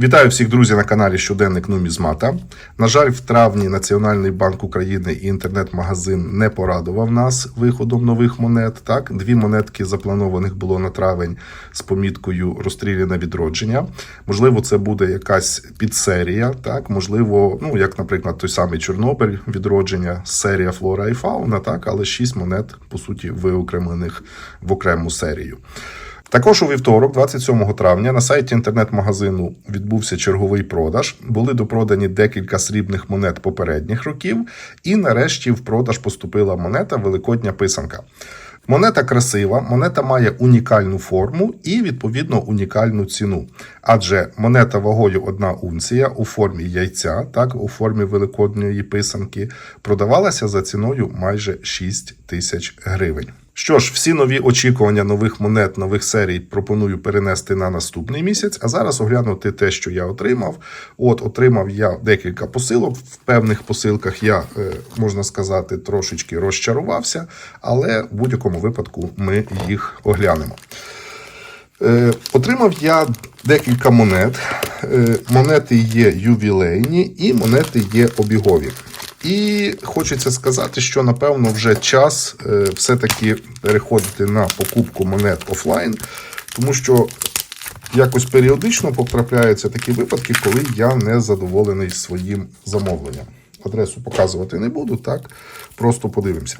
Вітаю всіх друзів на каналі Щоденник Нумізмата. На жаль, в травні Національний банк України і інтернет-магазин не порадував нас виходом нових монет. Так, дві монетки запланованих було на травень з поміткою розстріляне відродження. Можливо, це буде якась підсерія. Так, можливо, ну як, наприклад, той самий Чорнобиль відродження, серія Флора і Фауна. Так, але шість монет по суті виокремлених в окрему серію. Також у вівторок, 27 травня, на сайті інтернет-магазину відбувся черговий продаж. Були допродані декілька срібних монет попередніх років, і нарешті в продаж поступила монета Великодня писанка. Монета красива, монета має унікальну форму і відповідно унікальну ціну. Адже монета вагою 1 унція у формі яйця, так у формі великодньої писанки, продавалася за ціною майже 6 тисяч гривень. Що ж, всі нові очікування нових монет, нових серій пропоную перенести на наступний місяць. А зараз оглянути те, що я отримав. От отримав я декілька посилок. В певних посилках я, е, можна сказати, трошечки розчарувався, але в будь-якому випадку ми їх оглянемо. Е, Отримав я декілька монет. Е, Монети є ювілейні і монети є обігові. І хочеться сказати, що напевно вже час е, все-таки переходити на покупку монет офлайн, тому що якось періодично потрапляються такі випадки, коли я не задоволений своїм замовленням. Адресу показувати не буду, так просто подивимося.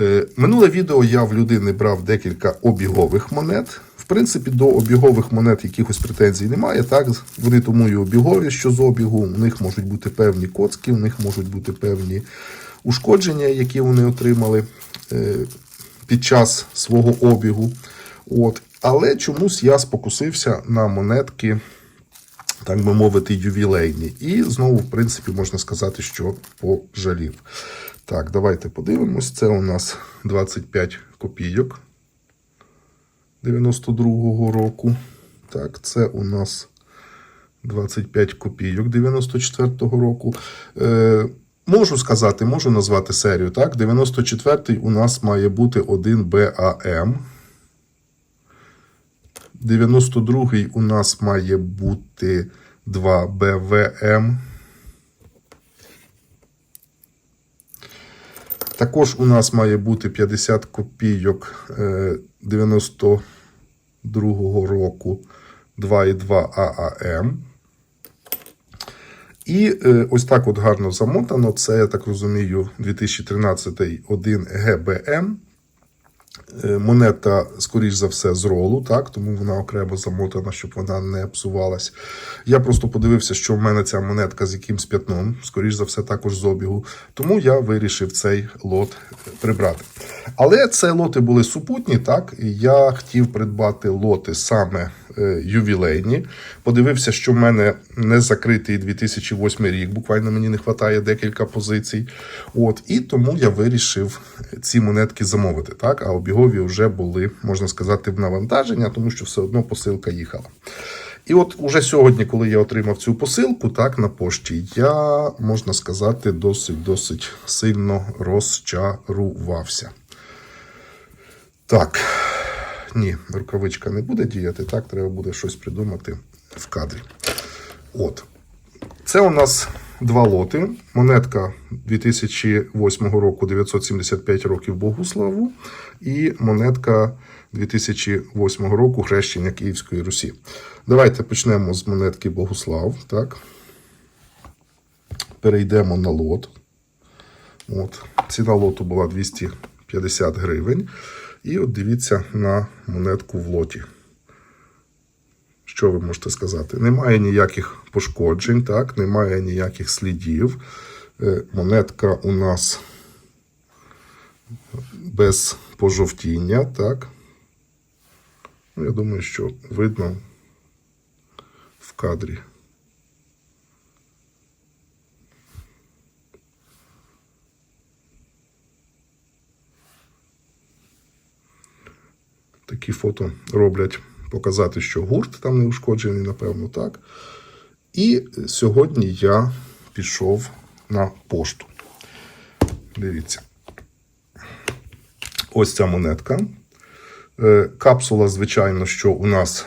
Е, минуле відео я в людини брав декілька обігових монет. В принципі, до обігових монет якихось претензій немає. Так, вони тому і обігові, що з обігу. У них можуть бути певні коцки, у них можуть бути певні ушкодження, які вони отримали е, під час свого обігу. От. Але чомусь я спокусився на монетки так би мовити, ювілейні. І знову, в принципі, можна сказати, що пожалів. Так, давайте подивимось. Це у нас 25 копійок 92-го року. Так, це у нас 25 копійок 94-го року. Е, Можу сказати, можу назвати серію. так? 94-й у нас має бути 1 БАМ. 92-й у нас має бути 2 БВМ. Ем. Також у нас має бути 50 копійок е, 90 другого року 2,2 ААМ. І е, ось так от гарно замотано. Це, я так розумію, 2013 1 ГБМ. Е, Монета, скоріш за все, з ролу, так, тому вона окремо замотана, щоб вона не псувалась. Я просто подивився, що в мене ця монетка з якимсь п'ятном, скоріш за все, також з обігу. Тому я вирішив цей лот прибрати. Але це лоти були супутні, так. І я хотів придбати лоти саме е, ювілейні. Подивився, що в мене не закритий 2008 рік. Буквально мені не вистачає декілька позицій. От, і тому я вирішив ці монетки замовити. Так, а обігові вже були, можна сказати, в навантаження, тому що все одно посилка їхала. І от уже сьогодні, коли я отримав цю посилку, так на пошті, я можна сказати, досить досить сильно розчарувався. Так, ні, рукавичка не буде діяти, так, треба буде щось придумати в кадрі. От. Це у нас два лоти. Монетка 2008 року 975 років Богуславу і монетка 2008 року хрещення Київської Русі. Давайте почнемо з монетки Богуслав. Так. Перейдемо на лот. От. Ціна лоту була 250 гривень. І от дивіться на монетку в лоті. Що ви можете сказати? Немає ніяких пошкоджень, так, немає ніяких слідів. Е, Монетка у нас без пожовтіння, так. Ну, я думаю, що видно в кадрі. Такі фото роблять показати, що гурт там не ушкоджений, напевно, так. І сьогодні я пішов на пошту. Дивіться. Ось ця монетка. Е, Капсула, звичайно, що у нас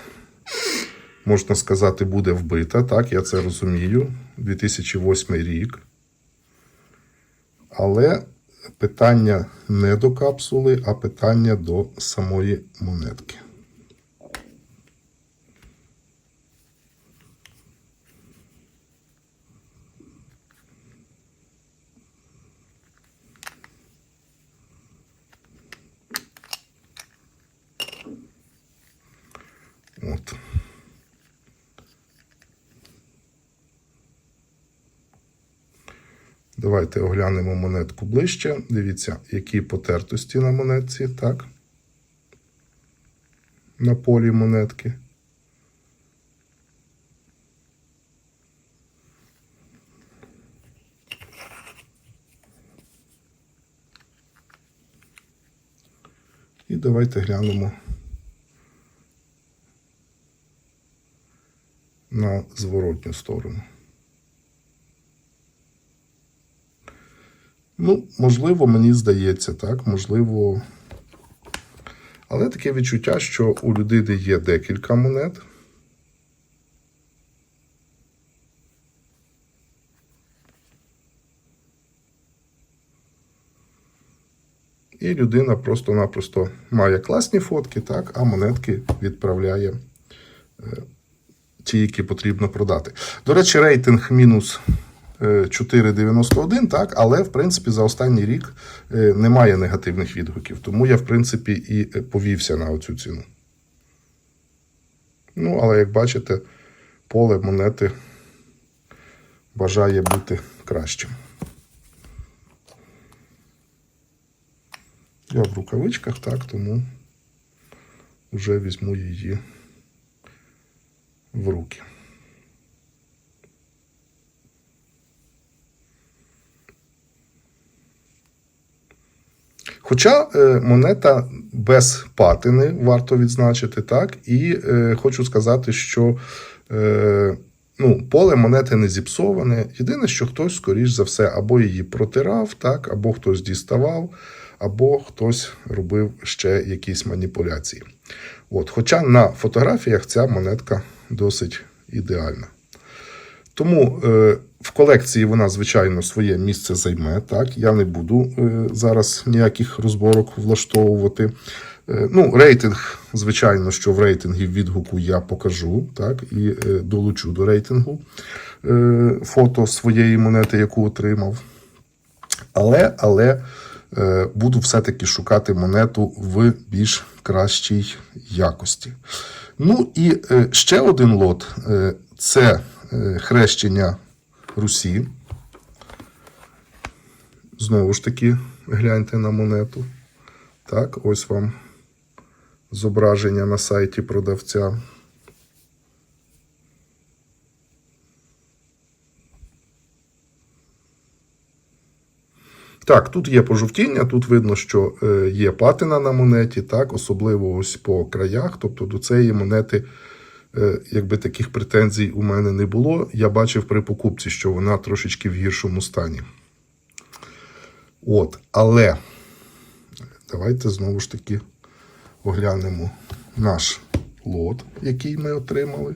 можна сказати, буде вбита. Так, я це розумію. 2008 рік. Але питання не до капсули, а питання до самої монетки. От. Давайте оглянемо монетку ближче. Дивіться, які потертості на монетці, так? На полі монетки. І давайте глянемо на зворотню сторону. Ну, можливо, мені здається, так, можливо. Але таке відчуття, що у людини є декілька монет. І людина просто-напросто має класні фотки, так, а монетки відправляє е, ті, які потрібно продати. До речі, рейтинг мінус 4,91, так, але в принципі за останній рік е, немає негативних відгуків. Тому я, в принципі, і е, повівся на оцю ціну. Ну, але як бачите, поле монети бажає бути кращим. Я в рукавичках, так, тому вже візьму її в руки. Хоча е, монета без патини, варто відзначити, так, і е, хочу сказати, що е, ну, поле монети не зіпсоване. Єдине, що хтось, скоріш за все, або її протирав, так, або хтось діставав, або хтось робив ще якісь маніпуляції. От, хоча на фотографіях ця монетка досить ідеальна. Тому е, в колекції вона, звичайно, своє місце займе. Так, я не буду е, зараз ніяких розборок влаштовувати. Е, ну, рейтинг, звичайно, що в рейтингі відгуку я покажу, так, і долучу до рейтингу фото своєї монети, яку отримав. Але, але буду все-таки шукати монету в більш кращій якості. Ну і ще один лот це хрещення Русі. Знову ж таки, гляньте на монету. Так, ось вам зображення на сайті продавця. Так, тут є пожовтіння, тут видно, що е, є патина на монеті, так, особливо ось по краях. Тобто до цієї монети, е, якби таких претензій у мене не було. Я бачив при покупці, що вона трошечки в гіршому стані. От, але давайте знову ж таки оглянемо наш лот, який ми отримали.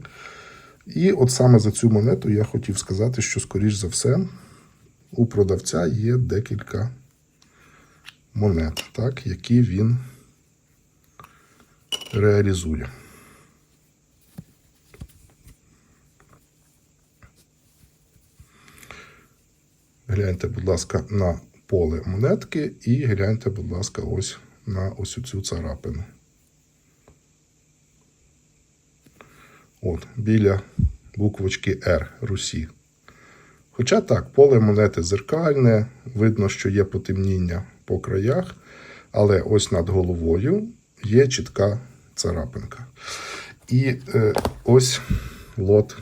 І от саме за цю монету я хотів сказати, що, скоріш за все, у продавця є декілька монет, так, які він реалізує. Гляньте, будь ласка, на поле монетки і гляньте, будь ласка, ось на ось цю царапину. От, біля буквочки R Русі. Хоча так, поле монети зеркальне, видно, що є потемніння по краях, але ось над головою є чітка царапинка. І е, ось лот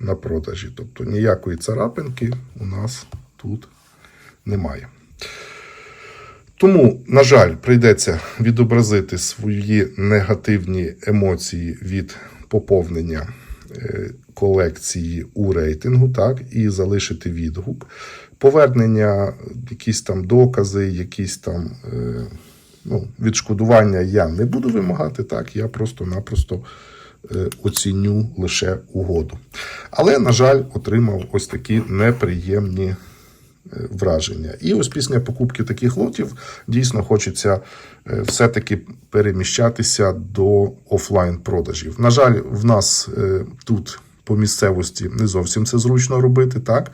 на продажі. Тобто ніякої царапинки у нас тут немає. Тому, на жаль, прийдеться відобразити свої негативні емоції від поповнення е, колекції у рейтингу, так, і залишити відгук. Повернення, якісь там докази, якісь там е, Ну, відшкодування я не буду вимагати, так, я просто-напросто оціню лише угоду. Але, на жаль, отримав ось такі неприємні е, враження. І ось після покупки таких лотів дійсно хочеться е, все-таки переміщатися до офлайн продажів. На жаль, в нас е, тут по місцевості не зовсім це зручно робити, так.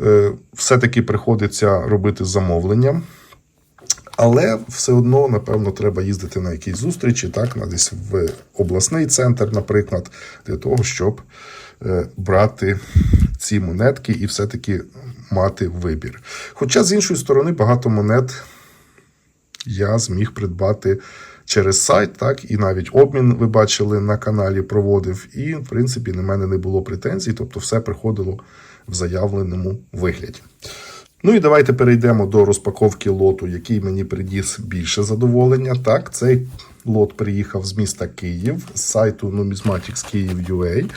Е, Все-таки приходиться робити замовлення. Але все одно, напевно, треба їздити на якісь зустрічі, так, на десь в обласний центр, наприклад, для того, щоб е, брати ці монетки і все-таки мати вибір. Хоча, з іншої сторони, багато монет я зміг придбати через сайт, так, і навіть обмін, ви бачили, на каналі проводив. І, в принципі, на мене не було претензій, тобто все приходило в заявленому вигляді. Ну і давайте перейдемо до розпаковки лоту, який мені приніс більше задоволення. Так, цей лот приїхав з міста Київ, з сайту Numismatics Київ.ua.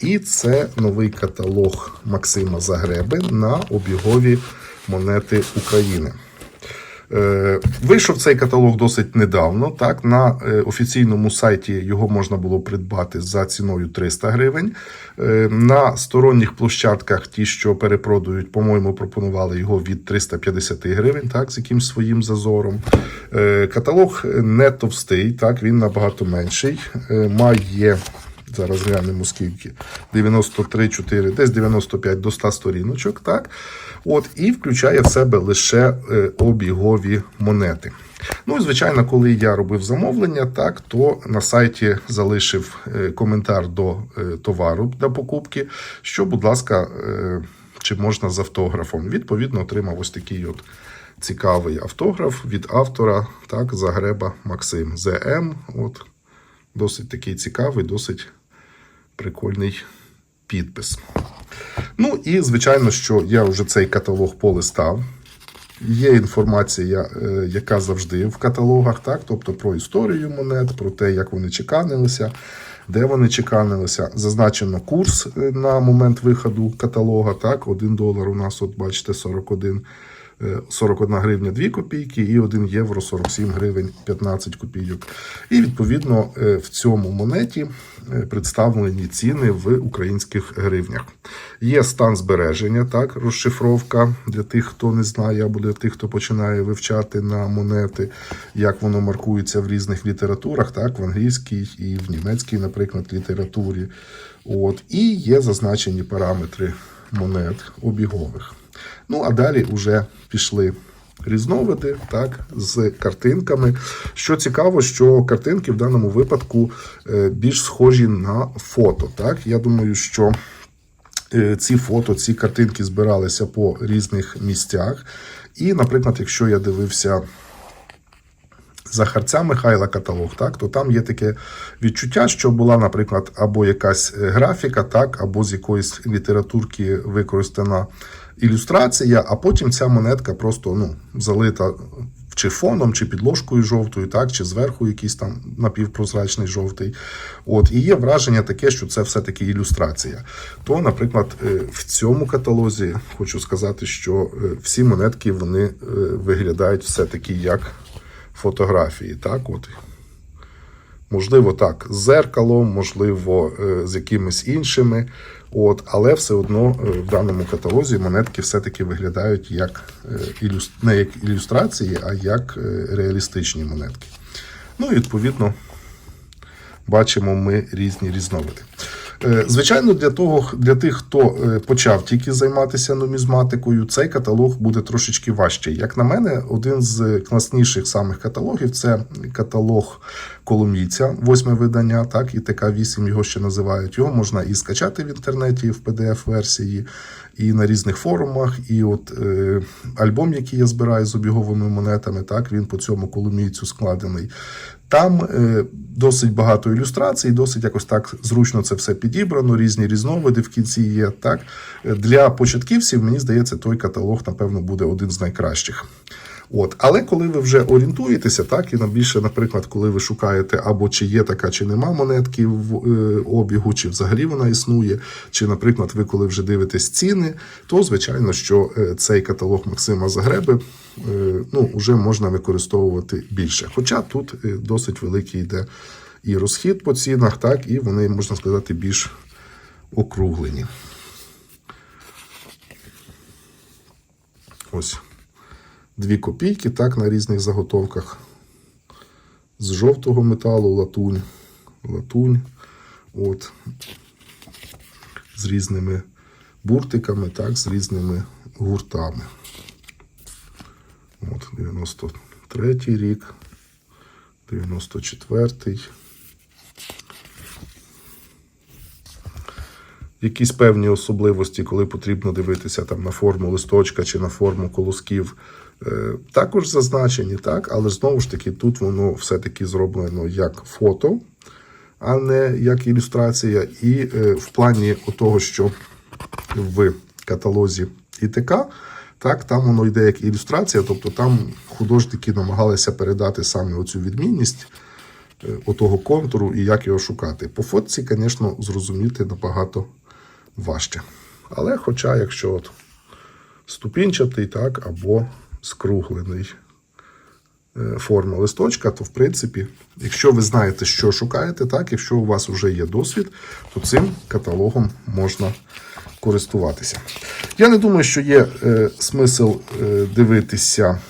І це новий каталог Максима Загреби на обігові монети України. Е, Вийшов цей каталог досить недавно. Так, на е, офіційному сайті його можна було придбати за ціною 300 гривень. Е, На сторонніх площадках, ті, що перепродають, по-моєму, пропонували його від 350 гривень, так, з якимсь своїм зазором. Каталог не товстий, так, він набагато менший. Має Зараз глянемо скільки. 93, 4, десь 95 до 100 сторіночок, так? От, і включає в себе лише е, обігові монети. Ну і звичайно, коли я робив замовлення, так, то на сайті залишив е, коментар до е, товару для покупки, що, будь ласка, чи можна з автографом. Відповідно, отримав ось такий от цікавий автограф від автора, так, Загреба Максим ЗМ. От, Досить такий цікавий, досить прикольний підпис. Ну і звичайно, що я вже цей каталог полистав. Є інформація, е, яка завжди в каталогах, так? тобто про історію монет, про те, як вони чеканилися, де вони чеканилися. Зазначено курс е, на момент виходу каталога. Так, 1 долар у нас, от бачите, 41 е, 41 гривня 2 копійки і 1 євро 47 гривень 15 копійок. І відповідно е, в цьому монеті е, представлені ціни в українських гривнях. Є стан збереження, так, розшифровка для тих, хто не знає, або для тих, хто починає вивчати на монети, як воно маркується в різних літературах, так, в англійській і в німецькій, наприклад, літературі. От, і є зазначені параметри монет обігових. Ну, а далі вже пішли різновиди, так, з картинками. Що цікаво, що картинки в даному випадку е, більш схожі на фото. Так? Я думаю, що е, ці фото, ці картинки збиралися по різних місцях. І, наприклад, якщо я дивився Захарця Михайла каталог, так, то там є таке відчуття, що була, наприклад, або якась е, графіка, так, або з якоїсь літературки використана ілюстрація, а потім ця монетка просто ну, залита чи фоном, чи підложкою жовтою, так, чи зверху якийсь там напівпрозрачний жовтий. От, і є враження таке, що це все-таки ілюстрація. То, наприклад, е, в цьому каталозі хочу сказати, що е, всі монетки вони е, виглядають все-таки як фотографії. Так, от. Можливо, так, з зеркалом, можливо, з якимись іншими. От, але все одно е, в даному каталозі монетки все-таки виглядають як е, ілюс... не як ілюстрації, а як е, реалістичні монетки. Ну і відповідно бачимо ми різні різновиди. Е, Звичайно, для того, для тих, хто е, почав тільки займатися нумізматикою, цей каталог буде трошечки важчий. Як на мене, один з класніших самих каталогів це каталог Коломійця, восьме видання, так, і ТК-8 його ще називають. Його можна і скачати в інтернеті в PDF-версії, і на різних форумах. І от е, альбом, який я збираю з обіговими монетами, так, він по цьому коломійцю складений. Там е, досить багато ілюстрацій, досить якось так зручно це все підібрано, різні різновиди в кінці є. Так Для початківців, мені здається, той каталог, напевно, буде один з найкращих. От. Але коли ви вже орієнтуєтеся, так, і на більше, наприклад, коли ви шукаєте або чи є така, чи нема монетки в е, обігу, чи взагалі вона існує, чи, наприклад, ви коли вже дивитесь ціни, то звичайно, що е, цей каталог Максима Загреби е, ну, вже можна використовувати більше. Хоча тут е, досить великий йде і розхід по цінах, так, і вони, можна сказати, більш округлені. Ось дві копійки, так, на різних заготовках. З жовтого металу латунь, латунь, от, з різними буртиками, так, з різними гуртами. От, 93 рік, 94-й. якісь певні особливості, коли потрібно дивитися там на форму листочка чи на форму колосків, також зазначені, так, але знову ж таки, тут воно все-таки зроблено як фото, а не як ілюстрація. І е, в плані того, що в каталозі ІТК, так, там воно йде як ілюстрація, тобто там художники намагалися передати саме оцю відмінність е, отого контуру і як його шукати. По фотці, звісно, зрозуміти набагато важче. Але хоча, якщо от ступінчатий, так, або скруглений е, форма листочка, то в принципі, якщо ви знаєте, що шукаєте, так, якщо у вас вже є досвід, то цим каталогом можна користуватися. Я не думаю, що є е, смисл е, дивитися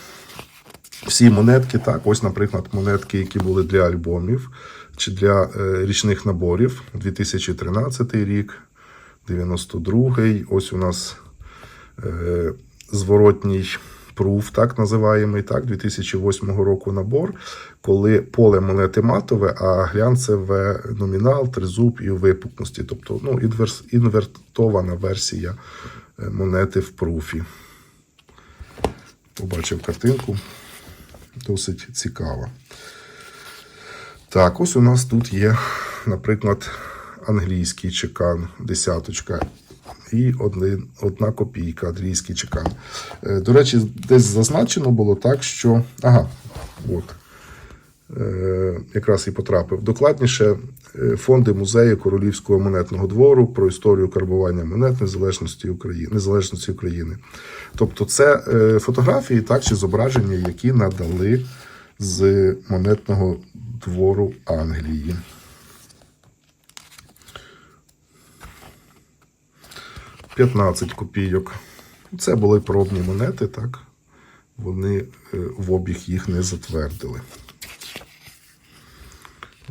всі монетки. Так, ось, наприклад, монетки, які були для альбомів чи для е, річних наборів 2013 рік, 92-й. Ось у нас е, зворотній пруф, так називаємий, так, 2008 року набор, коли поле монети матове, а глянцеве номінал, тризуб і у випуклості. Тобто ну, інверс, інвертована версія е, монети в пруфі. Побачив картинку. Досить цікава. Так, ось у нас тут є, наприклад, англійський чекан, десяточка. І один, одна копійка, англійський чекан. Е, До речі, десь зазначено було так, що. Ага, от. Е, якраз і потрапив. Докладніше е, фонди музею Королівського монетного двору про історію карбування монет незалежності України. Незалежності України. Тобто, це фотографії так, чи зображення, які надали з монетного двору Англії. П'ятнадцять копійок. Це були пробні монети, так? Вони е, в обіг їх не затвердили.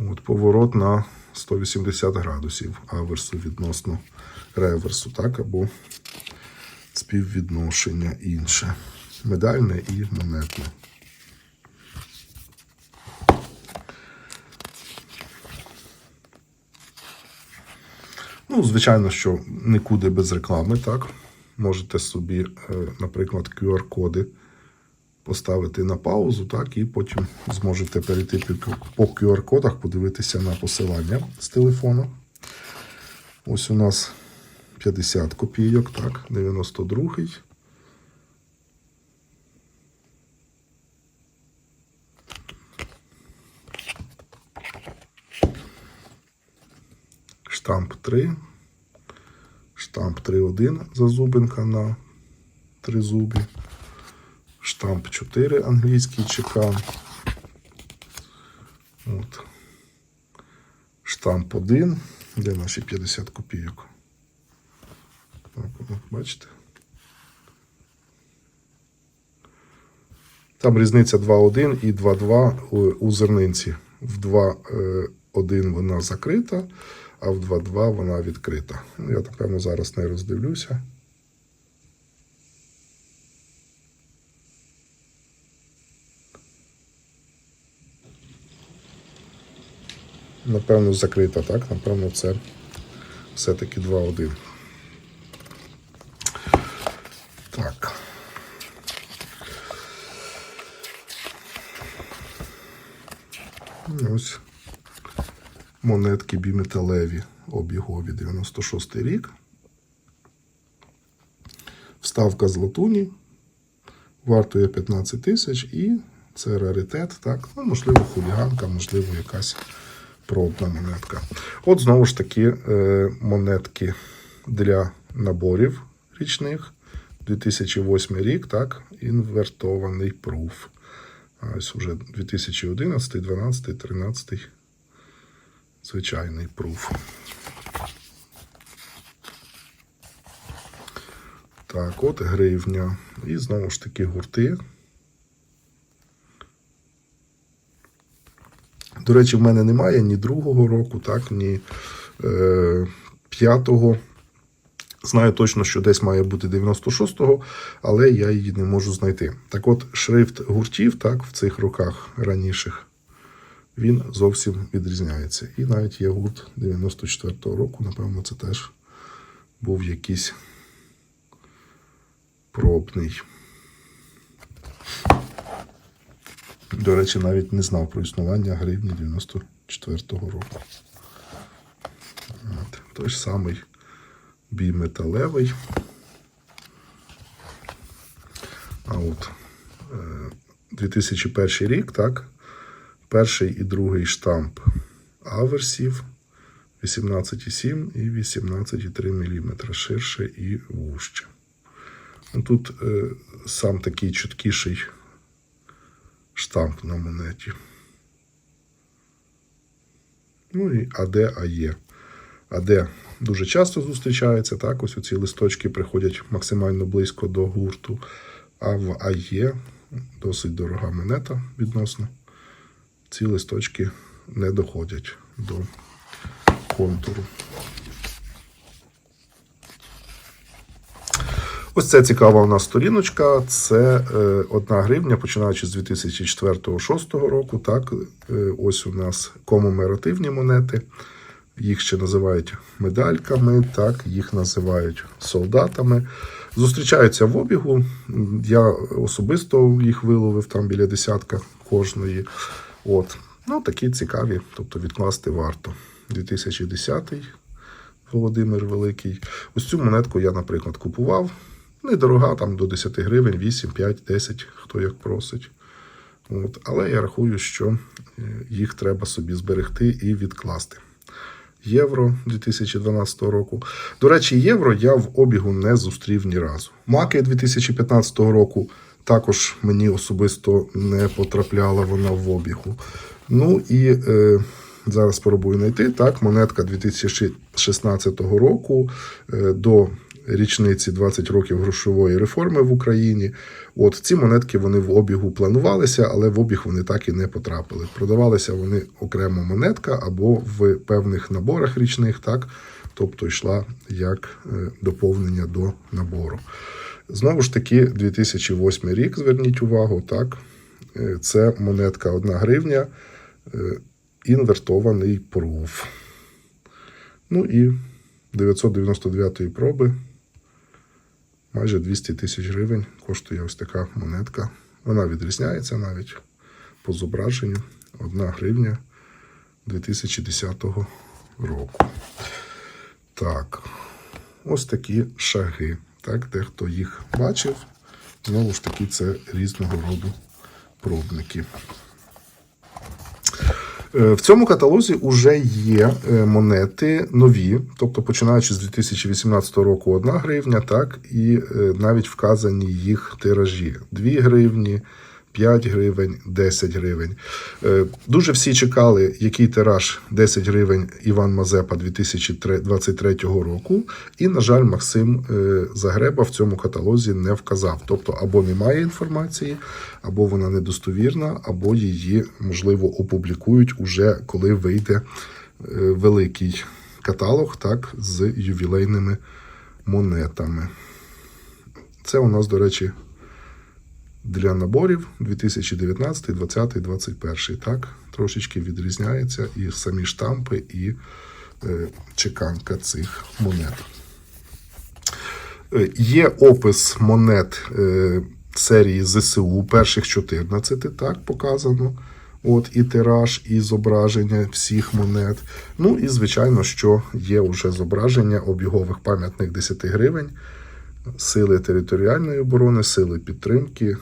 От, поворот на 180 градусів аверсу відносно реверсу, так, або співвідношення інше. Медальне і монетне. Ну, звичайно, що нікуди без реклами, так. Можете собі, е, наприклад, QR-коди поставити на паузу, так, і потім зможете перейти по QR-кодах, подивитися на посилання з телефону. Ось у нас 50 копійок, так, 92-й. Штамп 3. Штамп 3.1 зазубинка на тризубі. Штамп 4 англійський чекан. От. Штамп 1. Де наші 50 копійок? Так, от, бачите? Там різниця 2.1 і 2.2 у, зернинці. В 2.1 вона закрита, а в 2.2 вона відкрита. Ну, Я, напевно, зараз не роздивлюся. Напевно, закрита, так? Напевно, це все-таки 2.1. Так. Ось монетки біметалеві обігові 96 рік. Вставка з латуні. вартує 15 тисяч і це раритет, так? Ну, можливо, хуліганка, можливо, якась пробна монетка. От знову ж таки е, монетки для наборів річних. 2008 рік, так, інвертований пруф. Ось уже 2011, 12, 13 звичайний пруф. Так, от гривня. І знову ж таки гурти. До речі, в мене немає ні другого року, так, ні е, п'ятого. Знаю точно, що десь має бути 96-го, але я її не можу знайти. Так от, шрифт гуртів, так, в цих роках раніших, він зовсім відрізняється. І навіть є гурт 94-го року, напевно, це теж був якийсь пробний. До речі, навіть не знав про існування гривні 94-го року. От, той ж самий біметалевий. А от е, 2001 рік, так? Перший і другий штамп аверсів 18,7 і 18,3 мм ширше і вужче. Ну, Тут е, сам такий чіткіший штамп на монеті. Ну і АД АЄ. АД дуже часто зустрічається, так, ось ці листочки приходять максимально близько до гурту. А в АЄ досить дорога монета відносно. Ці листочки не доходять до контуру. Ось це цікава у нас сторіночка. Це е, одна гривня, починаючи з 2004-2006 року. Так, е, ось у нас комеморативні монети. Їх ще називають медальками, так, їх називають солдатами. Зустрічаються в обігу. Я особисто їх виловив там біля десятка кожної. От. Ну, такі цікаві, тобто відкласти варто. 2010 Володимир Великий. Ось цю монетку я, наприклад, купував. Недорога, там до 10 гривень, 8, 5, 10, хто як просить. От. Але я рахую, що е, їх треба собі зберегти і відкласти. Євро 2012 року. До речі, євро я в обігу не зустрів ні разу. Маки 2015 року також мені особисто не потрапляла вона в обігу. Ну і е, зараз спробую знайти. Так, монетка 2016 року е, до річниці 20 років грошової реформи в Україні. От ці монетки вони в обігу планувалися, але в обіг вони так і не потрапили. Продавалися вони окремо монетка або в певних наборах річних, так, тобто йшла як е, доповнення до набору. Знову ж таки, 2008 рік, зверніть увагу, так, е, це монетка 1 гривня, е, інвертований пруф. Ну і 999-ї проби майже 200 тисяч гривень коштує ось така монетка. Вона відрізняється навіть по зображенню. Одна гривня 2010 року. Так, ось такі шаги. Так, дехто їх бачив. Знову ж таки, це різного роду пробники. Е, В цьому каталозі вже є е, монети нові, тобто починаючи з 2018 року 1 гривня, так, і е, навіть вказані їх тиражі 2 гривні, 5 гривень, 10 гривень. Е, Дуже всі чекали, який тираж 10 гривень Іван Мазепа 2023 року. І, на жаль, Максим е, Загреба в цьому каталозі не вказав. Тобто, або немає інформації, або вона недостовірна, або її, можливо, опублікують уже коли вийде е, великий каталог так, з ювілейними монетами. Це у нас, до речі, для наборів 2019, 20, 21. Так, трошечки відрізняється і самі штампи, і е, чеканка цих монет. Е, Є опис монет е, серії ЗСУ, перших 14, так показано. От і тираж, і зображення всіх монет. Ну і звичайно, що є вже зображення обігових пам'ятних 10 гривень Сили територіальної оборони, сили підтримки,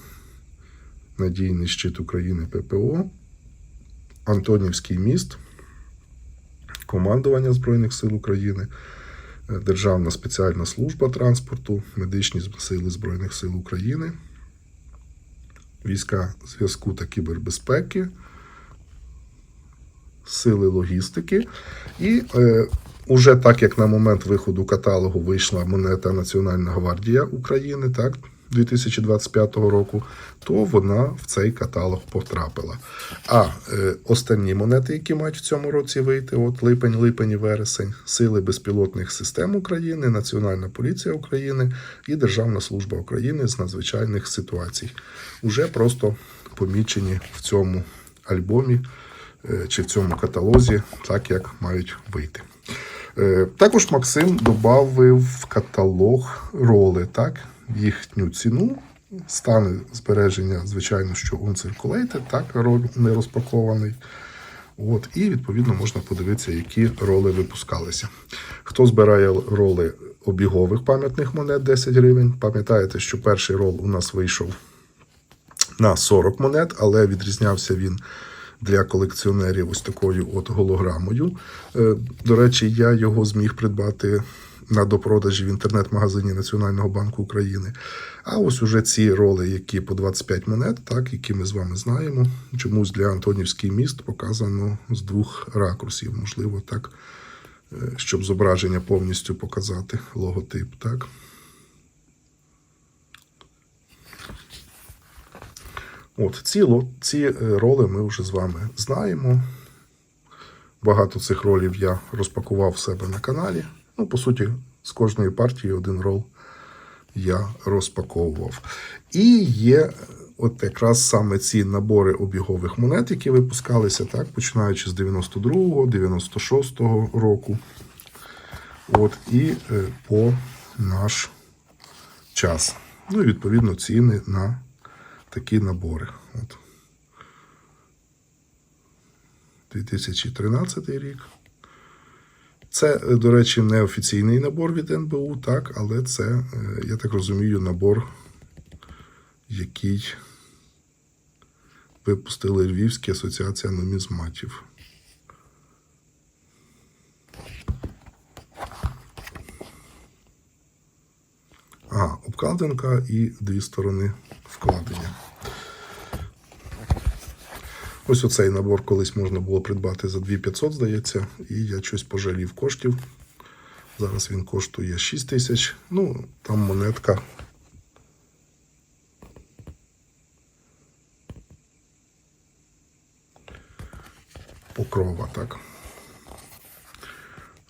Надійний щит України ППО, Антонівський міст, Командування Збройних сил України, е, Державна спеціальна служба транспорту, Медичні сили Збройних сил України, війська зв'язку та кібербезпеки, сили логістики. І е, уже так як на момент виходу каталогу вийшла монета Національна гвардія України, так, 2025 року, то вона в цей каталог потрапила. А е, останні монети, які мають в цьому році вийти, от липень, липень і вересень, Сили безпілотних систем України, Національна поліція України і Державна служба України з надзвичайних ситуацій. Уже просто помічені в цьому альбомі е, чи в цьому каталозі, так як мають вийти. Е, Також Максим додав в каталог роли, так, їхню ціну, стани збереження, звичайно, що uncirculated, так, роль не розпакований. От, і відповідно можна подивитися, які роли випускалися. Хто збирає роли обігових пам'ятних монет 10 гривень, пам'ятаєте, що перший рол у нас вийшов на 40 монет, але відрізнявся він для колекціонерів ось такою от голограмою. Е, До речі, я його зміг придбати на допродажі в інтернет-магазині Національного банку України. А ось уже ці роли, які по 25 монет, так, які ми з вами знаємо, чомусь для Антонівський міст показано з двох ракурсів. Можливо, так, е, щоб зображення повністю показати логотип. Так. От, ці, ці е, роли ми вже з вами знаємо. Багато цих ролів я розпакував в себе на каналі. Ну, по суті, з кожної партії один рол я розпаковував. І є от якраз саме ці набори обігових монет, які випускалися, так, починаючи з 92-го, 96-го року. От, і е, по наш час. Ну і відповідно ціни на такі набори. От. 2013 рік. Це, е, до речі, не офіційний набор від НБУ, так, але це, е, я так розумію, набор, який випустили Львівська асоціація нумізматів. А, обкладинка і дві сторони вкладення. Ось оцей набор колись можна було придбати за 2500, здається, і я щось пожалів коштів. Зараз він коштує 6 тисяч. Ну, там монетка. Покрова, так.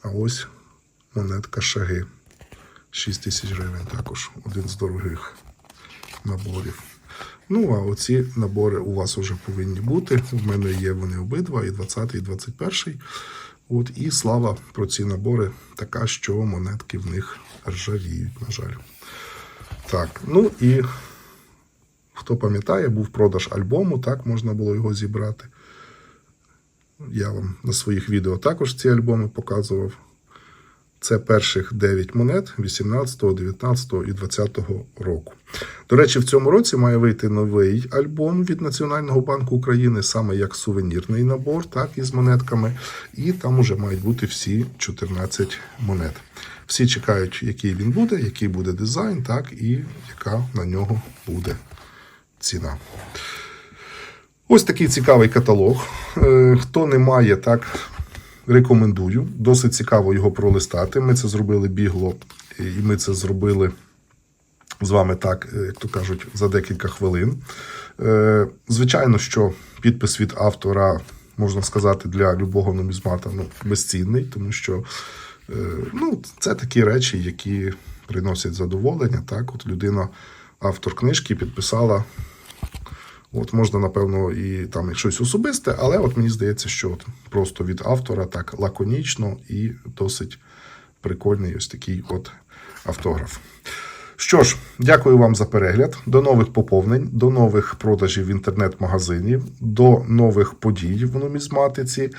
А ось монетка шаги. 6 тисяч гривень також. Один з дорогих наборів. Ну, а оці набори у вас вже повинні бути. У мене є вони обидва, і 20, і 21. От, і слава про ці набори така, що монетки в них ржавіють, на жаль. Так, ну і хто пам'ятає, був продаж альбому, так можна було його зібрати. Я вам на своїх відео також ці альбоми показував. Це перших 9 монет 18, 19 і 20 року. До речі, в цьому році має вийти новий альбом від Національного банку України, саме як сувенірний набор, так, із монетками. І там уже мають бути всі 14 монет. Всі чекають, який він буде, який буде дизайн, так, і яка на нього буде ціна. Ось такий цікавий каталог. Е, Хто не має, так рекомендую. Досить цікаво його пролистати. Ми це зробили бігло, і ми це зробили з вами так, е, як то кажуть, за декілька хвилин. Е, Звичайно, що підпис від автора, можна сказати, для любого нумізмата ну, безцінний, тому що е, ну, це такі речі, які приносять задоволення. Так, от людина, автор книжки, підписала От можна, напевно, і там і щось особисте, але от мені здається, що от просто від автора так лаконічно і досить прикольний ось такий от автограф. Що ж, дякую вам за перегляд. До нових поповнень, до нових продажів в інтернет-магазині, до нових подій в нумізматиці.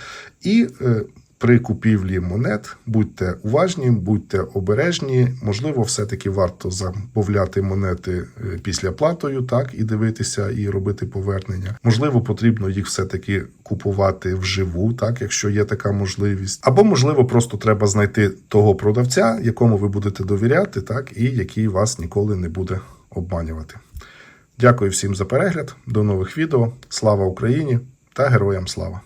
І е, при купівлі монет будьте уважні, будьте обережні. Можливо, все-таки варто замовляти монети е, після платою, так і дивитися і робити повернення. Можливо, потрібно їх все-таки купувати вживу, так, якщо є така можливість. Або, можливо, просто треба знайти того продавця, якому ви будете довіряти, так, і який вас ніколи не буде обманювати. Дякую всім за перегляд. До нових відео. Слава Україні та героям слава!